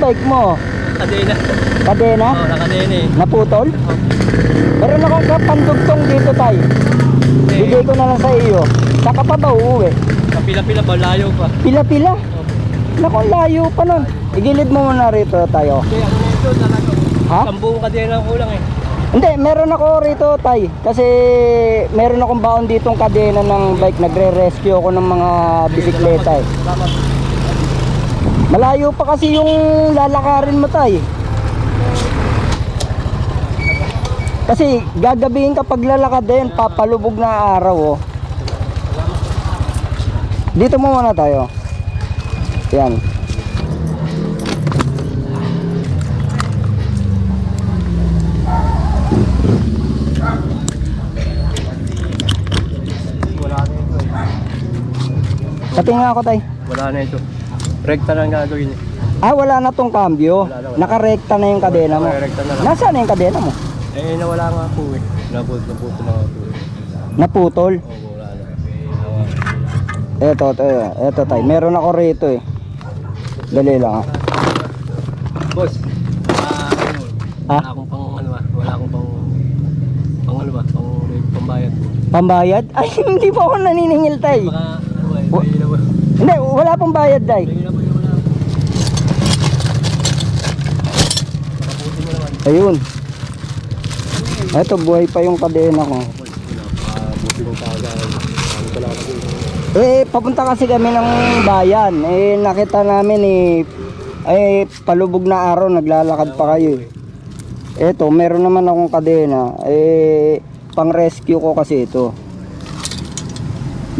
bike mo? Kadena. Kadena? Oo, nakadena eh. Naputol? Meron akong kapandugtong dito tay. Bigay ko na lang sa iyo. Saka pa ba uuwi? Kapila-pila ba, layo pa. Pila-pila? Naku, layo pa nun. Igilid mo muna rito tayo. Kaya ano ito, talaga. Ha? Ang buong kadena ang kulang eh. Hindi, meron ako rito tay. Kasi meron akong baon ditong kadena ng bike. Nagre-rescue ako ng mga bisikleta eh. Salamat. Malayo pa kasi yung lalakarin mo tay. Kasi gagabihin kapag lalakad din, papalubog na araw oh. Dito muna tayo. Yan. Pati nga ako tay. Wala na ito. Rekta na ang gagawin eh. Ah, wala na tong cambio. Wala na, wala. Nakarekta na yung kadena mo. Nakarekta na lang. Nasaan na yung kadena mo? Eh, nawala nga po eh. Naput, naputo na nga po eh. Naputol. Oo, wala na. Eto, eto, eto tay. Meron ako rito eh. Dali lang ah. Boss, ah, ano, wala akong pang ano ah, wala akong pang pang ano ba, pang pambayad. Pambayad? Ay, hindi po ako naniningil tay. Baka ano ba, Wa- may ilaw. Hindi, wala pong bayad naman. Ayun. Eto, buhay pa yung kadena ko. Eh, papunta kasi kami ng bayan. Eh, nakita namin eh, eh, palubog na araw, naglalakad pa kayo eh. Eto, meron naman akong kadena. Eh, pang rescue ko kasi ito.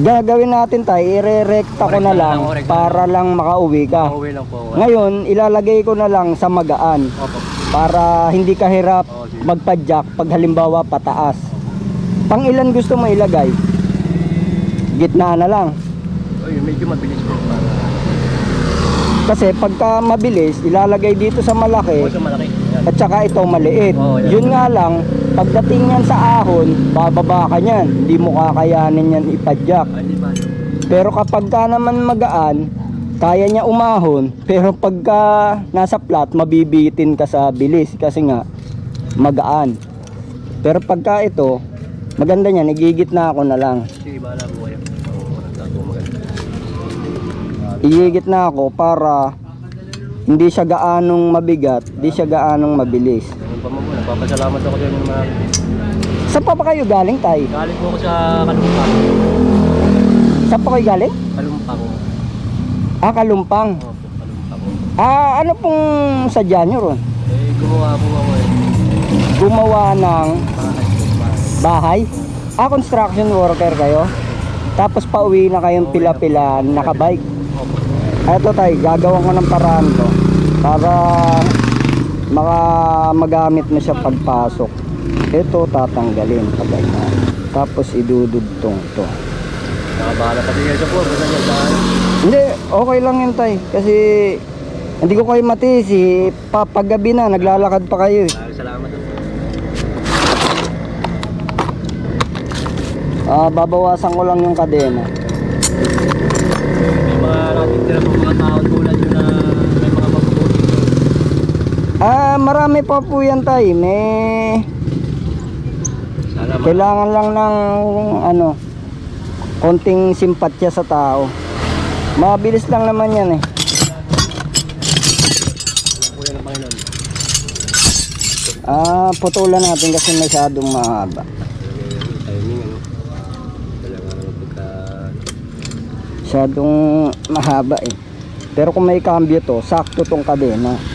Gagawin natin tayo, ire-recta ko na lang para lang makauwi ka. Pauwi lang po ako. Ngayon, ilalagay ko na lang sa magaan Opo. para hindi ka hirap sige. magpadyak pag halimbawa pataas. Pang ilan gusto mo ilagay? Gitna na lang. Oy, medyo mabilis po para. Kasi pagka mabilis, ilalagay dito sa malaki Oo, sa malaki. Yan. at saka ito maliit. Yan. Yun nga lang, pagdating yan sa ahon, bababa ka niyan. Hindi mo kakayanin yan ipadyak. Pero kapag ka naman magaan, kaya niya umahon. Pero pagka nasa flat, mabibitin ka sa bilis kasi nga magaan. Pero pagka ito, maganda niya, nagigit na ako na lang. Igigit na ako para hindi siya gaanong mabigat, hindi siya gaanong mabilis. Ganun pa mo po, nagpapasalamat ako din mga Saan pa ba kayo galing, Tay? Galing po ako sa Kalumpang. Saan pa kayo galing? Kalumpang. Ah, Kalumpang. Opo, Kalumpang. Ah, ano pong sadya nyo ron? Eh, gumawa po ako eh. Gumawa ng Bahay? Ah, construction worker kayo? Tapos pauwi na kayong pila-pila nakabike. Opo. Eto tay, gagawin ko ng paraan to para maka magamit mo siya pagpasok. Ito tatanggalin pagay na. Tapos idudugtong to. Nakabahala pati kayo sa po. Basta niya. Hindi, okay lang yun tay. Kasi hindi ko kayo matisi. Pa, paggabi na, naglalakad pa kayo eh. Salamat. Ah, babawasan ko lang yung kadena. May mga nakatitira po mga tao tulad yun na may mga mabubuti. Ah, marami pa po yan tay. May kailangan lang ng ano konting simpatya sa tao. Mabilis lang naman yan eh. Ah, putulan natin kasi masyadong mahaba. Ano. Masyadong mahaba eh. Pero kung may cambio to, sakto tong kadena.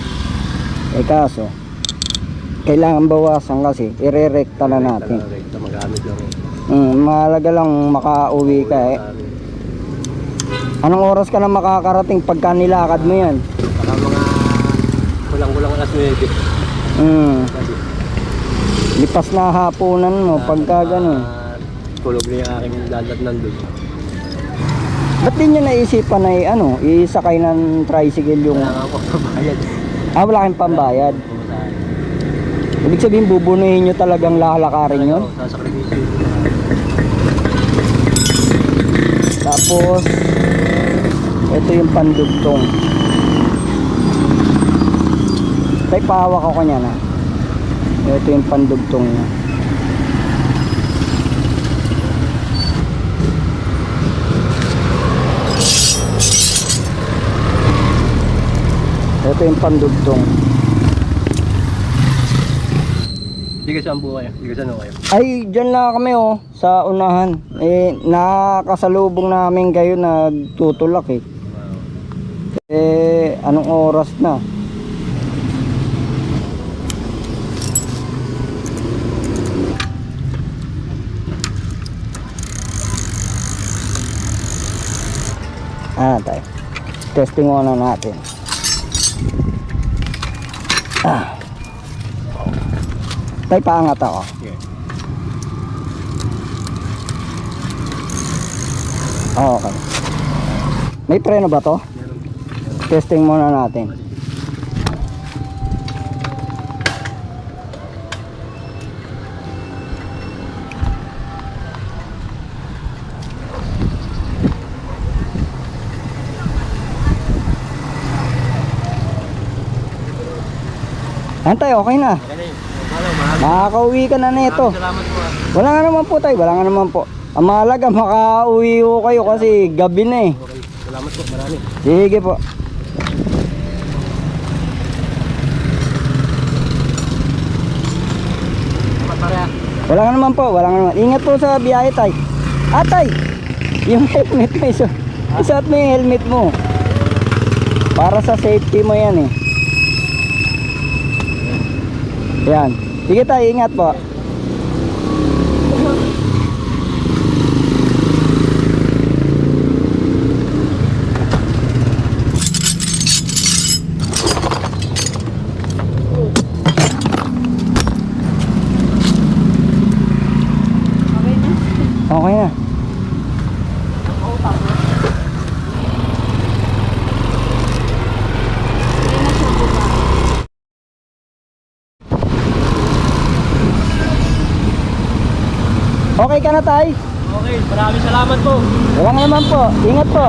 Eh kaso, kailangan bawasan kasi, irerekta na natin. Rekta magamit. Mm, mahalaga lang makauwi ka eh. Anong oras ka na makakarating pagka nilakad mo yan? Baka mga kulang-kulang alas 9. Mm, lipas na hapunan mo pagka ganun. Ah, Tulog na yung aking lalat nandun. Ba't di nyo naisipan na eh, ano, isakay ng tricycle yung... Wala nga ako. Ah, wala kayong pambayad. Ibig sabihin, bubunuhin nyo talagang lalakarin yun. Sasakripisyo. Tapos, ito yung pandugtong. Tay, pahawak ako niya na. Ito yung pandugtong niya. Ito yung pandugtong. Sige saan po kayo? Sige saan kayo? Ay, dyan lang kami oh, sa unahan. Eh, nakasalubong namin kayo nagtutulak eh. Eh, anong oras na? Ah, tayo. Testing muna natin. Ah. Tay, paangat ako. Sige. Ah, okay. May preno ba to? Testing muna natin. Antay, okay na. Makakauwi ka na nito. Ah. Wala nga naman po tayo, wala nga naman po. Ang mahalaga, makauwi ko kayo kasi gabi na eh. Salamat po. Marami. Sige po. Ah. Wala nga naman po, wala nga naman. Ingat po sa biyahe, tay. Atay! Yung helmet mo, iso. Isuot mo yung helmet mo. Para sa safety mo yan eh. Yan. Sige tay, ingat po. Okay na. Okay ka na tay? Okay. Maraming salamat po. Nga naman po. Ingat po.